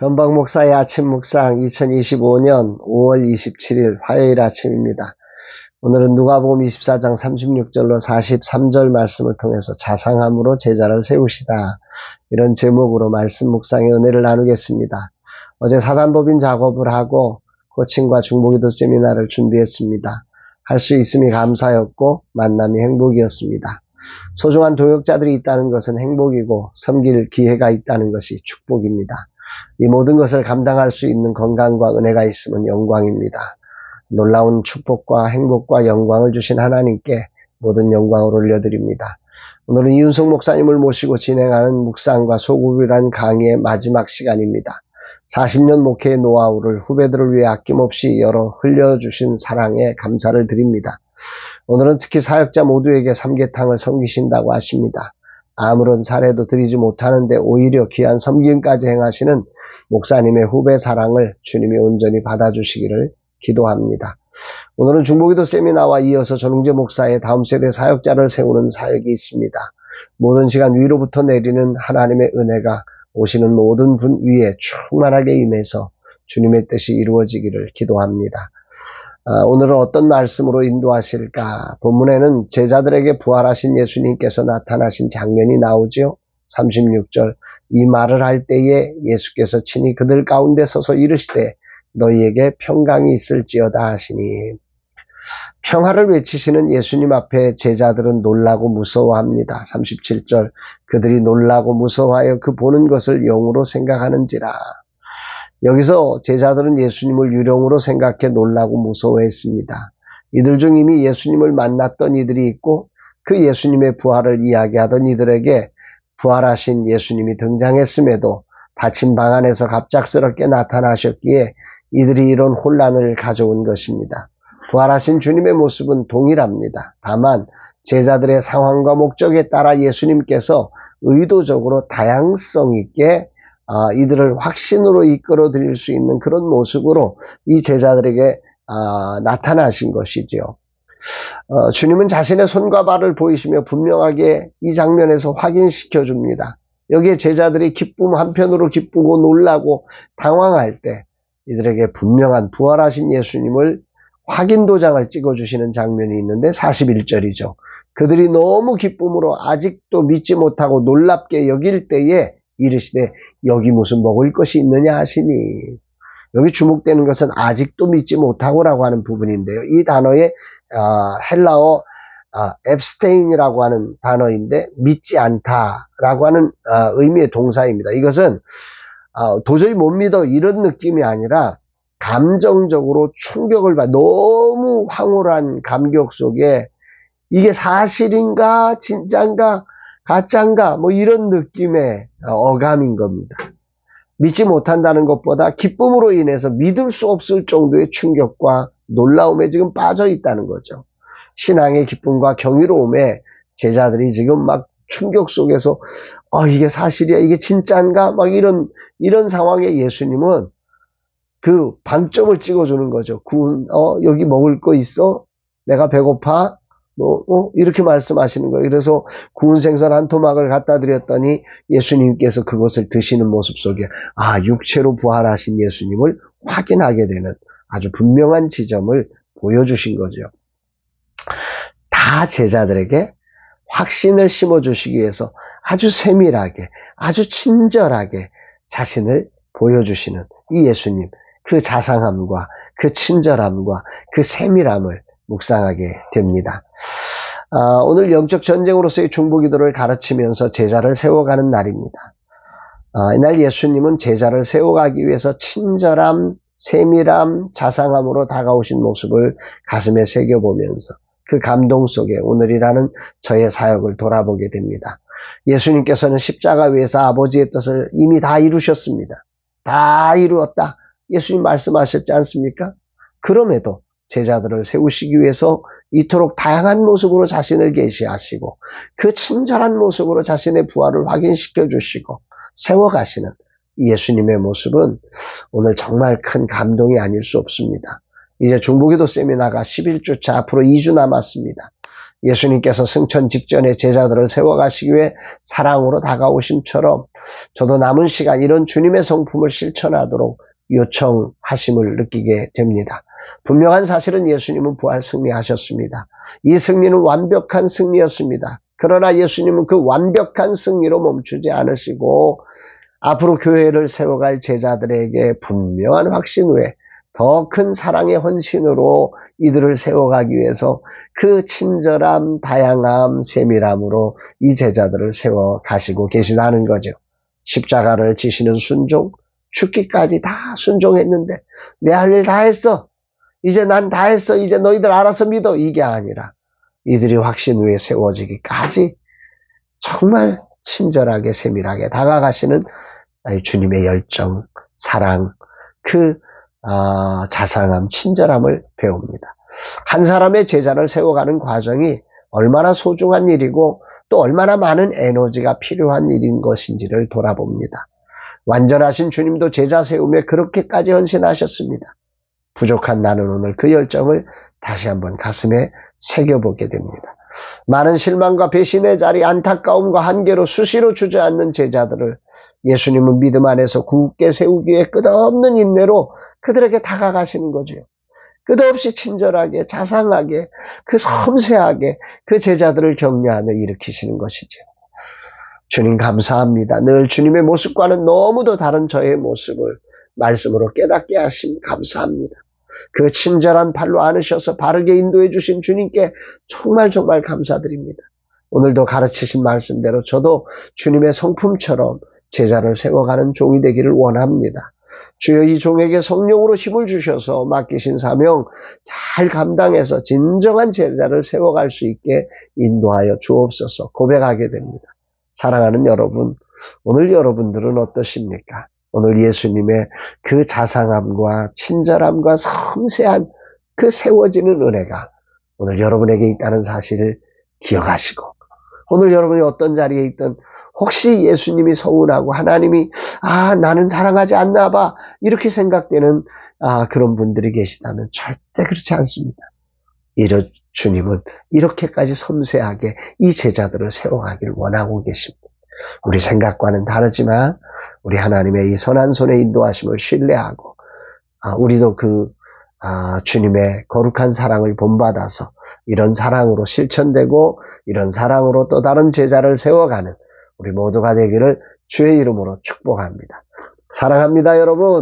변박 목사의 아침 묵상 2025년 5월 27일 화요일 아침입니다. 오늘은 누가복음 24장 36절로 43절 말씀을 통해서 자상함으로 제자를 세우시다. 이런 제목으로 말씀 묵상의 은혜를 나누겠습니다. 어제 사단법인 작업을 하고 코칭과 중보기도 세미나를 준비했습니다. 할 수 있음이 감사였고 만남이 행복이었습니다. 소중한 동역자들이 있다는 것은 행복이고 섬길 기회가 있다는 것이 축복입니다. 이 모든 것을 감당할 수 있는 건강과 은혜가 있으면 영광입니다. 놀라운 축복과 행복과 영광을 주신 하나님께 모든 영광을 올려드립니다. 오늘은 이윤석 목사님을 모시고 진행하는 묵상과 소급이란 강의의 마지막 시간입니다. 40년 목회의 노하우를 후배들을 위해 아낌없이 열어 흘려주신 사랑에 감사를 드립니다. 오늘은 특히 사역자 모두에게 삼계탕을 섬기신다고 하십니다. 아무런 사례도 드리지 못하는데 오히려 귀한 섬김까지 행하시는 목사님의 후배 사랑을 주님이 온전히 받아주시기를 기도합니다. 오늘은 중보기도 세미나와 이어서 전웅재 목사의 다음 세대 사역자를 세우는 사역이 있습니다. 모든 시간 위로부터 내리는 하나님의 은혜가 오시는 모든 분 위에 충만하게 임해서 주님의 뜻이 이루어지기를 기도합니다. 아, 오늘은 어떤 말씀으로 인도하실까? 본문에는 제자들에게 부활하신 예수님께서 나타나신 장면이 나오지요. 36절 이 말을 할 때에 예수께서 친히 그들 가운데 서서 이르시되 너희에게 평강이 있을지어다 하시니 평화를 외치시는 예수님 앞에 제자들은 놀라고 무서워합니다. 37절 그들이 놀라고 무서워하여 그 보는 것을 영으로 생각하는지라 여기서 제자들은 예수님을 유령으로 생각해 놀라고 무서워했습니다. 이들 중 이미 예수님을 만났던 이들이 있고 그 예수님의 부활을 이야기하던 이들에게 부활하신 예수님이 등장했음에도 닫힌 방 안에서 갑작스럽게 나타나셨기에 이들이 이런 혼란을 가져온 것입니다. 부활하신 주님의 모습은 동일합니다. 다만 제자들의 상황과 목적에 따라 예수님께서 의도적으로 다양성 있게 아, 이들을 확신으로 이끌어 드릴 수 있는 그런 모습으로 이 제자들에게 아, 나타나신 것이죠. 어, 주님은 자신의 손과 발을 보이시며 분명하게 이 장면에서 확인시켜 줍니다. 여기에 제자들이 기쁨 한편으로 기쁘고 놀라고 당황할 때 이들에게 분명한 부활하신 예수님을 확인 도장을 찍어 주시는 장면이 있는데 41절이죠. 그들이 너무 기쁨으로 아직도 믿지 못하고 놀랍게 여길 때에 이르시되 여기 무슨 먹을 것이 있느냐 하시니 여기 주목되는 것은 아직도 믿지 못하고라고 하는 부분인데요. 이 단어의 어, 헬라어 어, 앱스테인이라고 하는 단어인데 믿지 않다라고 하는 어, 의미의 동사입니다. 이것은 어, 도저히 못 믿어 이런 느낌이 아니라 감정적으로 충격을 받 너무 황홀한 감격 속에 이게 사실인가 진짠가 가짠가 뭐 이런 느낌의 어감인 겁니다. 믿지 못한다는 것보다 기쁨으로 인해서 믿을 수 없을 정도의 충격과 놀라움에 지금 빠져 있다는 거죠. 신앙의 기쁨과 경이로움에 제자들이 지금 막 충격 속에서 어 이게 사실이야 이게 진짜인가 막 이런 이런 상황에 예수님은 그 방점을 찍어주는 거죠. 구운 어 여기 먹을 거 있어? 내가 배고파? 뭐 어, 이렇게 말씀하시는 거예요. 그래서 구운 생선 한 토막을 갖다 드렸더니 예수님께서 그것을 드시는 모습 속에 아 육체로 부활하신 예수님을 확인하게 되는 아주 분명한 지점을 보여주신 거죠. 다 제자들에게 확신을 심어주시기 위해서 아주 세밀하게, 아주 친절하게 자신을 보여주시는 이 예수님, 그 자상함과 그 친절함과 그 세밀함을 묵상하게 됩니다. 아, 오늘 영적 전쟁으로서의 중보기도를 가르치면서 제자를 세워가는 날입니다. 아, 이날 예수님은 제자를 세워가기 위해서 친절함, 세밀함, 자상함으로 다가오신 모습을 가슴에 새겨보면서 그 감동 속에 오늘이라는 저의 사역을 돌아보게 됩니다. 예수님께서는 십자가 위에서 아버지의 뜻을 이미 다 이루셨습니다. 다 이루었다. 예수님 말씀하셨지 않습니까? 그럼에도 제자들을 세우시기 위해서 이토록 다양한 모습으로 자신을 계시하시고 그 친절한 모습으로 자신의 부활을 확인시켜 주시고 세워가시는 예수님의 모습은 오늘 정말 큰 감동이 아닐 수 없습니다. 이제 중보기도 세미나가 11주차 앞으로 2주 남았습니다. 예수님께서 승천 직전에 제자들을 세워가시기 위해 사랑으로 다가오심처럼 저도 남은 시간 이런 주님의 성품을 실천하도록 요청하심을 느끼게 됩니다. 분명한 사실은 예수님은 부활 승리하셨습니다. 이 승리는 완벽한 승리였습니다. 그러나 예수님은 그 완벽한 승리로 멈추지 않으시고 앞으로 교회를 세워갈 제자들에게 분명한 확신 후에 더 큰 사랑의 헌신으로 이들을 세워가기 위해서 그 친절함, 다양함, 세밀함으로 이 제자들을 세워 가시고 계시다는 거죠. 십자가를 지시는 순종, 죽기까지 다 순종했는데 내 할 일 다 했어. 이제 난 다 했어. 이제 너희들 알아서 믿어. 이게 아니라 이들이 확신 후에 세워지기까지 정말 친절하게 세밀하게 다가가시는 주님의 열정, 사랑, 그 아, 자상함, 친절함을 배웁니다. 한 사람의 제자를 세워가는 과정이 얼마나 소중한 일이고 또 얼마나 많은 에너지가 필요한 일인 것인지를 돌아봅니다. 완전하신 주님도 제자 세움에 그렇게까지 헌신하셨습니다. 부족한 나는 오늘 그 열정을 다시 한번 가슴에 새겨보게 됩니다. 많은 실망과 배신의 자리, 안타까움과 한계로 수시로 주저앉는 제자들을 예수님은 믿음 안에서 굳게 세우기 위해 끝없는 인내로 그들에게 다가가시는 거죠. 끝없이 친절하게, 자상하게, 그 섬세하게 그 제자들을 격려하며 일으키시는 것이죠. 주님 감사합니다. 늘 주님의 모습과는 너무도 다른 저의 모습을 말씀으로 깨닫게 하심 감사합니다. 그 친절한 팔로 안으셔서 바르게 인도해 주신 주님께 정말 정말 감사드립니다. 오늘도 가르치신 말씀대로 저도 주님의 성품처럼 제자를 세워가는 종이 되기를 원합니다. 주여 이 종에게 성령으로 힘을 주셔서 맡기신 사명 잘 감당해서 진정한 제자를 세워갈 수 있게 인도하여 주옵소서 고백하게 됩니다. 사랑하는 여러분, 오늘 여러분들은 어떠십니까? 오늘 예수님의 그 자상함과 친절함과 섬세한 그 세워지는 은혜가 오늘 여러분에게 있다는 사실을 기억하시고 오늘 여러분이 어떤 자리에 있든 혹시 예수님이 서운하고 하나님이 아 나는 사랑하지 않나 봐 이렇게 생각되는 아 그런 분들이 계시다면 절대 그렇지 않습니다. 이런 주님은 이렇게까지 섬세하게 이 제자들을 세워가기를 원하고 계십니다. 우리 생각과는 다르지만 우리 하나님의 이 선한 손의 인도하심을 신뢰하고 아, 우리도 그 아, 주님의 거룩한 사랑을 본받아서 이런 사랑으로 실천되고 이런 사랑으로 또 다른 제자를 세워가는 우리 모두가 되기를 주의 이름으로 축복합니다. 사랑합니다, 여러분.